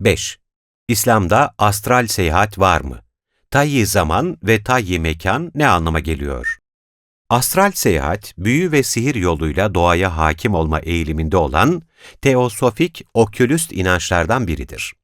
5. İslam'da astral seyahat var mı? Tayyi zaman ve tayyi mekan ne anlama geliyor? Astral seyahat, büyü ve sihir yoluyla doğaya hakim olma eğiliminde olan teosofik okülüst inançlardan biridir.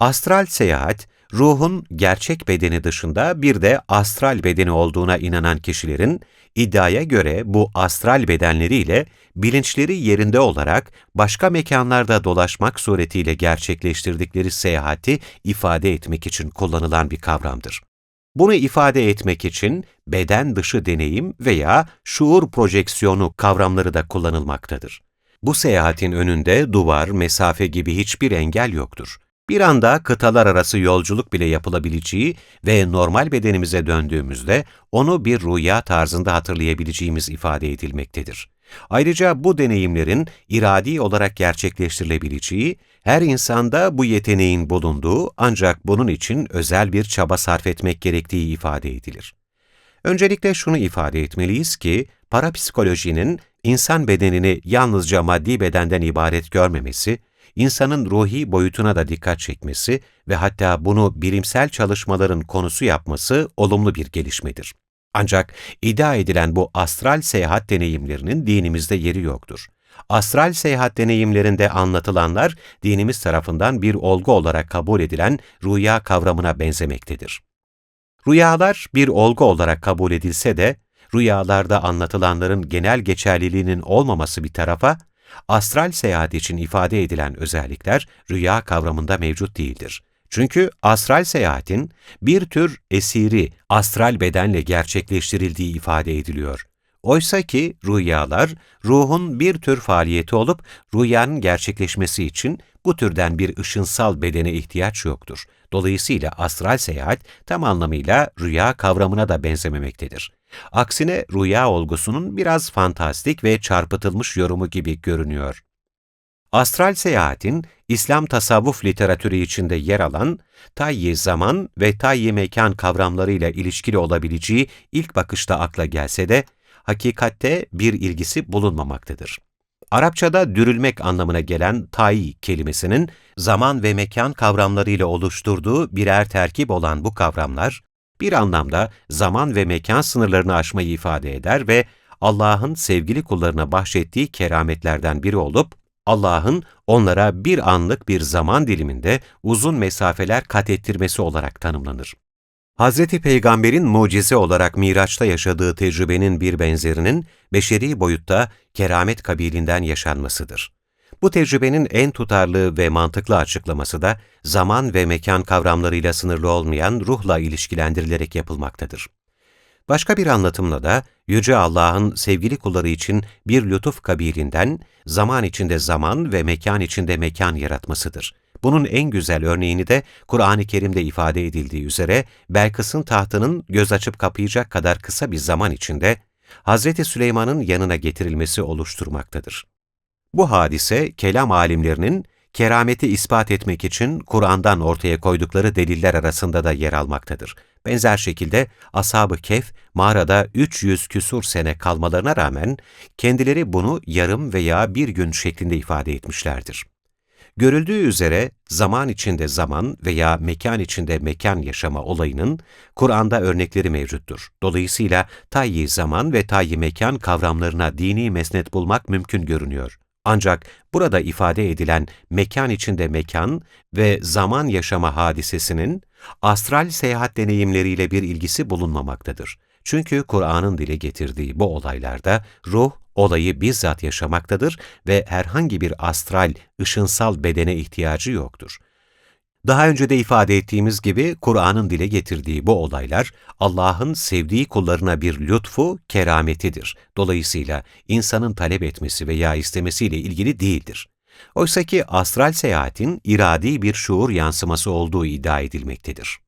Astral seyahat, ruhun gerçek bedeni dışında bir de astral bedeni olduğuna inanan kişilerin iddiaya göre bu astral bedenleriyle bilinçleri yerinde olarak başka mekanlarda dolaşmak suretiyle gerçekleştirdikleri seyahati ifade etmek için kullanılan bir kavramdır. Bunu ifade etmek için beden dışı deneyim veya şuur projeksiyonu kavramları da kullanılmaktadır. Bu seyahatin önünde duvar, mesafe gibi hiçbir engel yoktur. Bir anda kıtalar arası yolculuk bile yapılabileceği ve normal bedenimize döndüğümüzde onu bir rüya tarzında hatırlayabileceğimiz ifade edilmektedir. Ayrıca bu deneyimlerin iradi olarak gerçekleştirilebileceği, her insanda bu yeteneğin bulunduğu ancak bunun için özel bir çaba sarf etmek gerektiği ifade edilir. Öncelikle şunu ifade etmeliyiz ki, parapsikolojinin insan bedenini yalnızca maddi bedenden ibaret görmemesi, insanın ruhi boyutuna da dikkat çekmesi ve hatta bunu bilimsel çalışmaların konusu yapması olumlu bir gelişmedir. Ancak iddia edilen bu astral seyahat deneyimlerinin dinimizde yeri yoktur. Astral seyahat deneyimlerinde anlatılanlar dinimiz tarafından bir olgu olarak kabul edilen rüya kavramına benzemektedir. Rüyalar bir olgu olarak kabul edilse de, rüyalarda anlatılanların genel geçerliliğinin olmaması bir tarafa, astral seyahat için ifade edilen özellikler rüya kavramında mevcut değildir. Çünkü astral seyahatin bir tür esiri astral bedenle gerçekleştirildiği ifade ediliyor. Oysa ki rüyalar ruhun bir tür faaliyeti olup rüyanın gerçekleşmesi için bu türden bir ışınsal bedene ihtiyaç yoktur. Dolayısıyla astral seyahat tam anlamıyla rüya kavramına da benzememektedir. Aksine rüya olgusunun biraz fantastik ve çarpıtılmış yorumu gibi görünüyor. Astral seyahatin İslam tasavvuf literatürü içinde yer alan tayyi zaman ve tayyi mekan kavramlarıyla ilişkili olabileceği ilk bakışta akla gelse de hakikatte bir ilgisi bulunmamaktadır. Arapçada dürülmek anlamına gelen tayi kelimesinin zaman ve mekan kavramlarıyla oluşturduğu birer terkip olan bu kavramlar, bir anlamda zaman ve mekan sınırlarını aşmayı ifade eder ve Allah'ın sevgili kullarına bahşettiği kerametlerden biri olup, Allah'ın onlara bir anlık bir zaman diliminde uzun mesafeler kat ettirmesi olarak tanımlanır. Hz. Peygamber'in mucize olarak Miraç'ta yaşadığı tecrübenin bir benzerinin beşeri boyutta keramet kabilinden yaşanmasıdır. Bu tecrübenin en tutarlı ve mantıklı açıklaması da zaman ve mekan kavramlarıyla sınırlı olmayan ruhla ilişkilendirilerek yapılmaktadır. Başka bir anlatımla da Yüce Allah'ın sevgili kulları için bir lütuf kabilinden zaman içinde zaman ve mekan içinde mekan yaratmasıdır. Bunun en güzel örneğini de Kur'an-ı Kerim'de ifade edildiği üzere Belkıs'ın tahtının göz açıp kapayacak kadar kısa bir zaman içinde Hz. Süleyman'ın yanına getirilmesi oluşturmaktadır. Bu hadise kelam alimlerinin kerameti ispat etmek için Kur'an'dan ortaya koydukları deliller arasında da yer almaktadır. Benzer şekilde Ashab-ı Kehf mağarada 300 küsur sene kalmalarına rağmen kendileri bunu yarım veya bir gün şeklinde ifade etmişlerdir. Görüldüğü üzere zaman içinde zaman veya mekan içinde mekan yaşama olayının Kur'an'da örnekleri mevcuttur. Dolayısıyla tayyi zaman ve tayyi mekan kavramlarına dini mesnet bulmak mümkün görünüyor. Ancak burada ifade edilen mekan içinde mekan ve zaman yaşama hadisesinin astral seyahat deneyimleriyle bir ilgisi bulunmamaktadır. Çünkü Kur'an'ın dile getirdiği bu olaylarda ruh olayı bizzat yaşamaktadır ve herhangi bir astral, ışınsal bedene ihtiyacı yoktur. Daha önce de ifade ettiğimiz gibi Kur'an'ın dile getirdiği bu olaylar Allah'ın sevdiği kullarına bir lütfu, kerametidir. Dolayısıyla insanın talep etmesi veya istemesiyle ilgili değildir. Oysa ki astral seyahatin iradi bir şuur yansıması olduğu iddia edilmektedir.